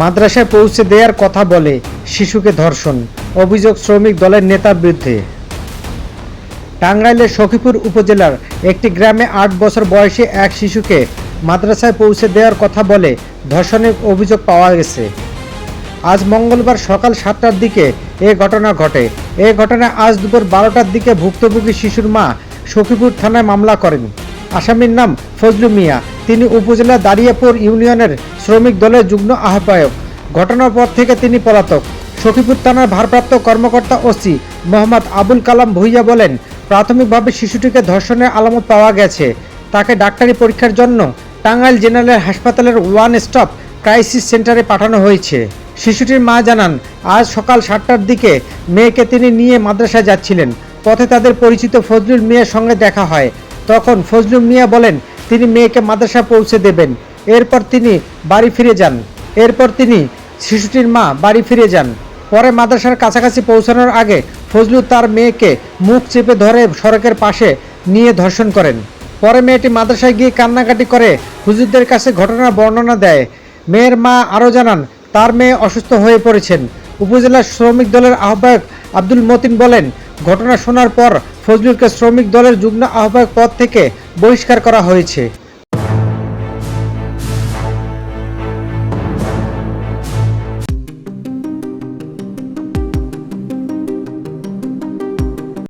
মাদ্রাসায় পৌঁছে দেওয়ার কথা বলে শিশুকে ধর্ষণ, অভিযোগ শ্রমিক দলের নেতার বিরুদ্ধে। টাঙ্গাইলের সখীপুর উপজেলার একটি গ্রামে আট বছর বয়সী এক শিশুকে মাদ্রাসায় পৌঁছে দেওয়ার কথা বলে ধর্ষণের অভিযোগ পাওয়া গেছে। আজ মঙ্গলবার সকাল সাতটার দিকে এ ঘটনা ঘটে। এ ঘটনায় আজ দুপুর বারোটার দিকে ভুক্তভোগী শিশুর মা সখীপুর থানায় মামলা করেন। আসামির নাম ফজলু মিয়া। তিনি উপজেলা দাঁড়িয়াপুর ইউনিয়নের শ্রমিক দলের যুগ্ম আহ্বায়ক। ঘটনার পর থেকে তিনি পলাতক। সখীপুর থানার ভারপ্রাপ্ত কর্মকর্তা ওসি মোহাম্মদ আবুল কালাম ভুইয়া বলেন, প্রাথমিকভাবে শিশুটিকে ধর্ষণের আলামত পাওয়া গেছে। তাকে ডাক্তারি পরীক্ষার জন্য টাঙ্গাইল জেনারেল হাসপাতালের ওয়ান স্টপ ক্রাইসিস সেন্টারে পাঠানো হয়েছে। শিশুটির মা জানান, আজ সকাল সাতটার দিকে মেয়েকে তিনি নিয়ে মাদ্রাসায় যাচ্ছিলেন। পথে তাদের পরিচিত ফজলুল মিয়ার সঙ্গে দেখা হয়। তখন ফজলুল মিয়া বলেন তিনি মেয়েকে মাদ্রাসা পৌঁছে দেবেন। এরপর তিনি বাড়ি ফিরে যান। এরপর তিনি শিশুটির মা বাড়ি ফিরে যান। পরে মাদ্রাসার কাছাকাছি পৌঁছানোর আগে ফজলু তার মেয়েকে মুখ চেপে ধরে সড়কের পাশে নিয়ে ধর্ষণ করেন। পরে মেয়েটি মাদ্রাসায় গিয়ে কান্নাকাটি করে হুজুরদের কাছে ঘটনার বর্ণনা দেয়। মেয়ের মা আরও জানান, তার মেয়ে অসুস্থ হয়ে পড়েছেন। উপজেলা শ্রমিক দলের আহ্বায়ক আব্দুল মতিন বলেন, ঘটনা শোনার পর ফজলুলকে শ্রমিক দলের যুগ্ম আহ্বায়ক পদ থেকে বহিষ্কার করা হয়েছে।